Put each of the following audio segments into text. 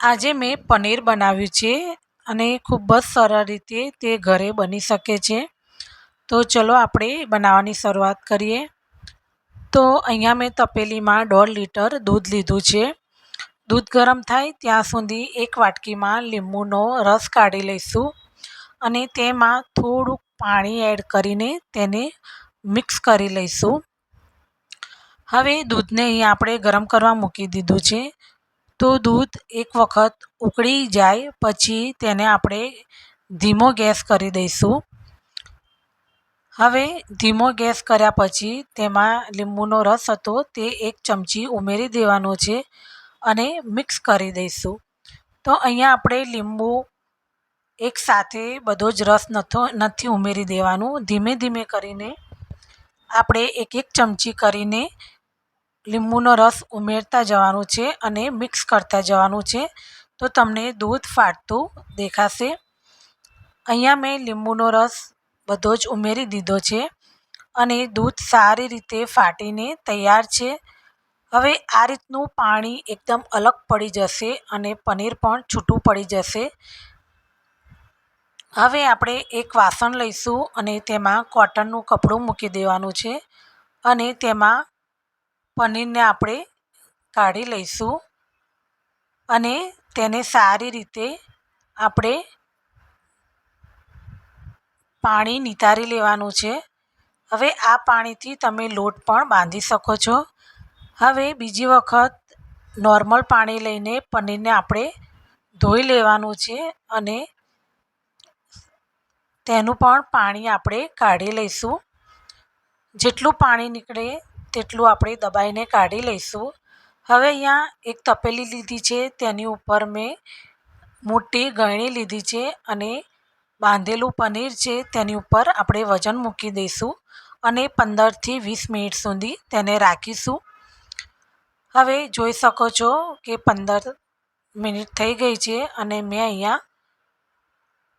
આજે મેં પનીર બનાવ્યું છે અને ખૂબ જ સરળ રીતે તે ઘરે બની શકે છે. તો ચલો આપણે બનાવવાની શરૂઆત કરીએ. તો અહીંયા મેં તપેલીમાં દોઢ લીટર દૂધ લીધું છે. દૂધ ગરમ થાય ત્યાં સુધી એક વાટકીમાં લીંબુનો રસ કાઢી લઈશું અને તેમાં થોડુંક પાણી એડ કરીને તેને મિક્સ કરી લઈશું. હવે દૂધને અહીંયા આપણે ગરમ કરવા મૂકી દીધું છે. તો દૂધ એક વખત ઉકળી જાય, પછી તેને આપણે ધીમો ગેસ કરી દઈશું. હવે ધીમો ગેસ કર્યા પછી તેમાં લીંબુનો રસ હતો, તે એક ચમચી ઉમેરી દેવાનો છે અને મિક્સ કરી દઈશું. તો અહીંયા આપણે લીંબુ એકસાથે બધો જ રસ નથો, નથી ઉમેરી દેવાનું. ધીમે ધીમે કરીને આપણે એક એક ચમચી કરીને લીંબુનો રસ ઉમેરતા જવાનું છે અને મિક્સ કરતા જવાનું છે. તો તમને દૂધ ફાટતું દેખાશે. અહીંયા મેં લીંબુનો રસ બધો જ ઉમેરી દીધો છે અને દૂધ સારી રીતે ફાટીને તૈયાર છે. હવે આ રીતનું પાણી એકદમ અલગ પડી જશે અને પનીર પણ છૂટું પડી જશે. હવે આપણે એક વાસણ લઈશું અને તેમાં કોટનનું કપડું મૂકી દેવાનું છે અને તેમાં પનીરને આપણે કાઢી લઈશું અને તેને સારી રીતે આપણે પાણી નિતારી લેવાનું છે. હવે આ પાણીથી તમે લોટ પણ બાંધી શકો છો. હવે બીજી વખત નોર્મલ પાણી લઈને પનીરને આપણે ધોઈ લેવાનું છે અને તેનું પણ પાણી આપણે કાઢી લઈશું. જેટલું પાણી નીકળે તેટલું આપણે દબાઈને કાઢી લઈશું. હવે અહીંયા એક તપેલી લીધી છે, તેની ઉપર મેં મોટી ગળણી લીધી છે અને બાંધેલું પનીર છે, તેની ઉપર આપણે વજન મૂકી દઈશું અને પંદરથી વીસ મિનિટ સુધી તેને રાખીશું. હવે જોઈ શકો છો કે પંદર મિનિટ થઈ ગઈ છે અને મેં અહીંયા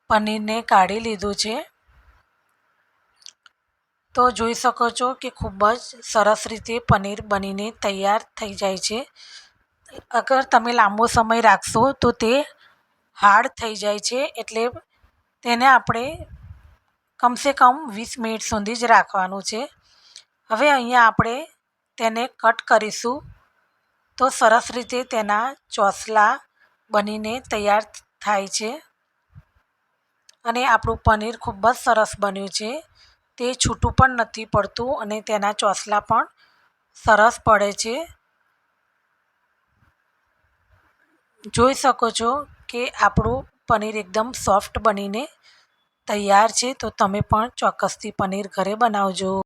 પનીરને કાઢી લીધું છે. તો જોઈ શકો છો કે ખૂબ જ સરસ રીતે પનીર બનીને તૈયાર થઈ જાય છે. અગર તમે લાંબો સમય રાખશો તો તે હાર્ડ થઈ જાય છે એટલે તેને આપણે કમસે કમ વીસ મિનિટ સુધી જ રાખવાનું છે. હવે અહીંયા આપણે તેને કટ કરીશું. તો સરસ રીતે તેના ચોસલા બનીને તૈયાર થાય છે. અને આપણું પનીર ખૂબ જ સરસ બન્યું છે. તે છૂટું પણ નથી પડતું અને તેના ચોસલા પણ સરસ પડે છે. જોઈ શકો છો કે આપણું પનીર એકદમ સોફ્ટ બનીને તૈયાર છે, તો તમે પણ ચોક્કસથી પનીર ઘરે બનાવજો.